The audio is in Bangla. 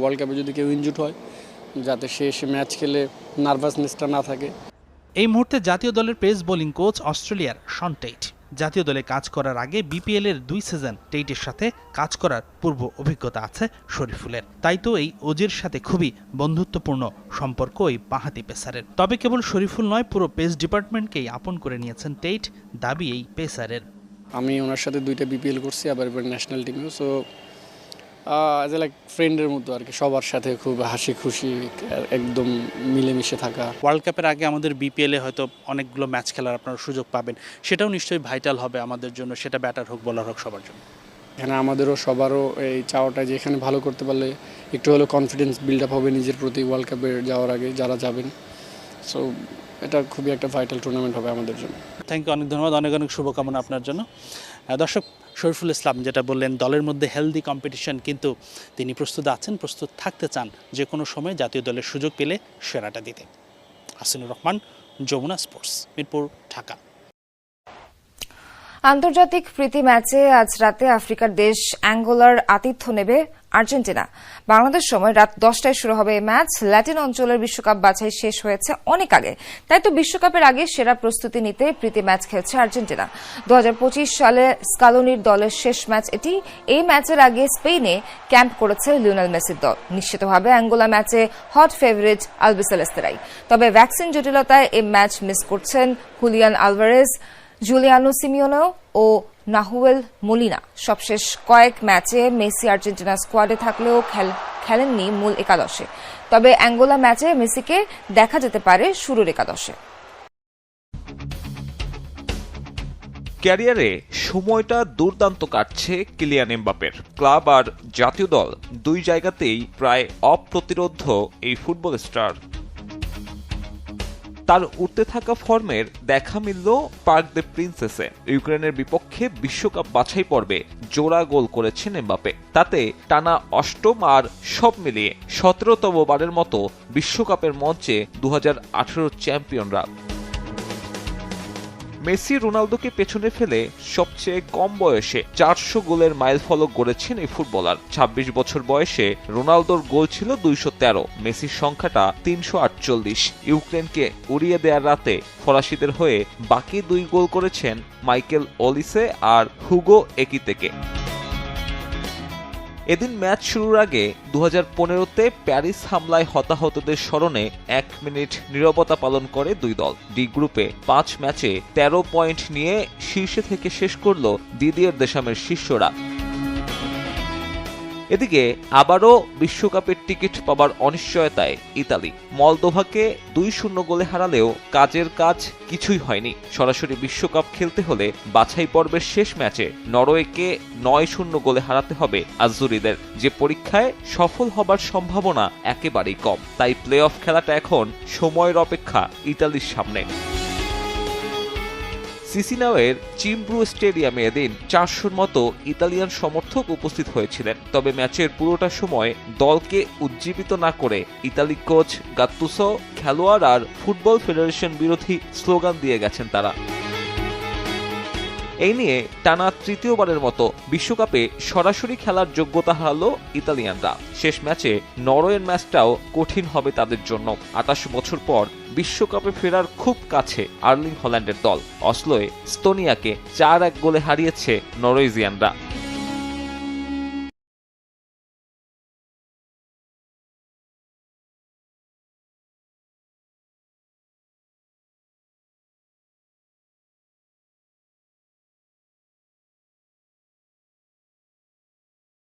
ওয়ার্ল্ড কাপে যদি কেউ ইনজুট হয় যাতে সে এসে ম্যাচ খেলে নার্ভাসনেসটা না থাকে। এই মুহূর্তে জাতীয় দলের পেস বোলিং কোচ অস্ট্রেলিয়ার শন টেইট জাতীয় দলে কাজ করার আগে বিপিএল এর দুই সিজন টেইটের সাথে কাজ করার পূর্ব অভিজ্ঞতা আছে শরীফুলের। তাই তো এই ওজির সাথে খুবই বন্ধুত্বপূর্ণ সম্পর্ক এই বাঁহাতি পেসারের। তবে কেবল শরীফুল নয় পুরো পেস ডিপার্টমেন্টকেই আপন করে নিয়েছেন টেইট দাবি এই পেসারের। আমি ওনার সাথে দুইটা বিপিএল করছি আবার ন্যাশনাল টিমেও সো অ্যাজ এ লাইক ফ্রেন্ডের মতো আর কি সবার সাথে খুব হাসি খুশি একদম মিলেমিশে থাকা। ওয়ার্ল্ড কাপের আগে আমাদের বিপিএল হয়তো অনেকগুলো ম্যাচ খেলার আপনারা সুযোগ পাবেন। সেটাও নিশ্চয়ই ভাইটাল হবে আমাদের জন্য সেটা ব্যাটার হোক বলার হোক সবার জন্য। এখানে আমাদেরও সবারও এই চাওয়াটা যে এখানে ভালো করতে পারলে একটু হলেও কনফিডেন্স বিল্ড আপ হবে নিজের প্রতি ওয়ার্ল্ড কাপে যাওয়ার আগে যারা যাবেন। সো এটা খুবই একটা ভাইটাল টুর্নামেন্ট হবে আমাদের জন্য। থ্যাংক ইউ অনেক ধন্যবাদ অনেক অনেক শুভকামনা আপনার জন্য। দর্শক শরীফুল ইসলাম, যেটা বললেন, দলের মধ্যে হেলদি কম্পিটিশন কিন্তু তিনি প্রস্তুত আছেন, প্রস্তুত থাকতে চান যে কোনো সময় জাতীয় দলের সুযোগ পেলে সেরাটা দিতে। হাসিনুর রহমান, যমুনা স্পোর্টস, মিরপুর, ঢাকা। আন্তর্জাতিক প্রীতি ম্যাচে আজ রাতে আফ্রিকার দেশ অ্যাঙ্গোলার আতিথ্য নেবে আর্জেন্টিনা। বাংলাদেশ সময় রাত দশটায় শুরু হবে এই ম্যাচ। ল্যাটিন অঞ্চলের বিশ্বকাপ বাছাই শেষ হয়েছে অনেক আগে। তাই তো বিশ্বকাপের আগে সেরা প্রস্তুতি নিতে প্রীতি ম্যাচ খেলছে আর্জেন্টিনা। দু হাজার পঁচিশ সালে স্কালোনির দলের শেষ ম্যাচ এটি। এই ম্যাচের আগে স্পেনে ক্যাম্প করেছে লিওনেল মেসির দল। নিশ্চিতভাবে অ্যাঙ্গোলা ম্যাচে হট ফেভারিট আলবিসেলেস্তেরাই তবে ভ্যাকসিন জটিলতায় এই ম্যাচ মিস করছেন হুলিয়ান আলভারেজ। জুলিয়ানো সিমিওনো ও নাহুয়েল মোলিনা। সবশেষ কয়েক ম্যাচে মেসি আর্জেন্টিনা স্কোয়াডে থাকলেও খেল- খেলেননি মূল একাদশে। তবে অ্যাঙ্গোলা ম্যাচে মেসিকে দেখা যেতে পারে শুরুর একাদশে। ক্যারিয়ারে সময়টা দুর্দান্ত কাটছে কিলিয়ান এমবাপের ক্লাব আর জাতীয় দল দুই জায়গাতেই প্রায় অপ্রতিরোধ এই ফুটবল স্টার। তার উঠতে থাকা ফর্মের দেখা মিলল পার্ক দ্য প্রিন্সেসে। ইউক্রেনের বিপক্ষে বিশ্বকাপ বাছাই পর্বে জোড়া গোল করেছেন এমবাপে তাতে টানা অষ্টম আর সব মিলিয়ে সতেরোতম বারের মতো বিশ্বকাপের মঞ্চে দু হাজার আঠেরো চ্যাম্পিয়নরা মেসি রোনালদোকে পেছনে ফেলে সবচেয়ে কম বয়সে চারশো গোলের মাইল ফলক গড়েছেন এই ফুটবলার। ২৬ বছর বয়সে রোনালদোর গোল ছিল দুইশো তেরো, মেসির সংখ্যাটা তিনশো আটচল্লিশ। ইউক্রেনকে উড়িয়ে দেওয়ার রাতে ফরাসিদের হয়ে বাকি দুই গোল করেছেন মাইকেল অলিসে আর হুগো একিতেকে। এদিন ম্যাচ শুরুর আগে দু হাজার পনেরোতে প্যারিস হামলায় হতাহতদের স্মরণে এক মিনিট নিরবতা পালন করে দুই দল। ডি গ্রুপে পাঁচ ম্যাচে তেরো পয়েন্ট নিয়ে শীর্ষে থেকে শেষ করল দিদিয়ের দেশামের শিষ্যরা। এদিকে আবারও বিশ্বকাপের টিকিট পাবার অনিশ্চয়তায় ইতালি। মলদোভাকে দুই শূন্য গোলে হারালেও কাজের কাজ কিছুই হয়নি। সরাসরি বিশ্বকাপ খেলতে হলে বাছাই পর্বের শেষ ম্যাচে নরওয়েকে নয় শূন্য গোলে হারাতে হবে আজুরিদের। যে পরীক্ষায় সফল হবার সম্ভাবনা একেবারেই কম। তাই প্লে অফ খেলাটা এখন সময়ের অপেক্ষা ইতালির সামনে। সিসিনাওয়ের চিমব্রু স্টেডিয়ামে এদিন চারশোর মতো ইতালিয়ান সমর্থক উপস্থিত হয়েছিলেন। তবে ম্যাচের পুরোটা সময় দলকে উজ্জীবিত না করে ইতালি কোচ গাত্তুসো খেলোয়াড় আর ফুটবল ফেডারেশন বিরোধী স্লোগান দিয়ে গেছেন তারা। এই নিয়ে টানা তৃতীয়বারের মতো বিশ্বকাপে সরাসরি খেলার যোগ্যতা হারালো ইতালিয়ানরা। শেষ ম্যাচে নরওয়ের ম্যাচটাও কঠিন হবে তাদের জন্য। আটাশ বছর পর বিশ্বকাপে ফেরার খুব কাছে আর্লিং হল্যান্ডের দল। অসলোয় স্তোনিয়াকে চার এক গোলে হারিয়েছে নরওয়েজিয়ানরা।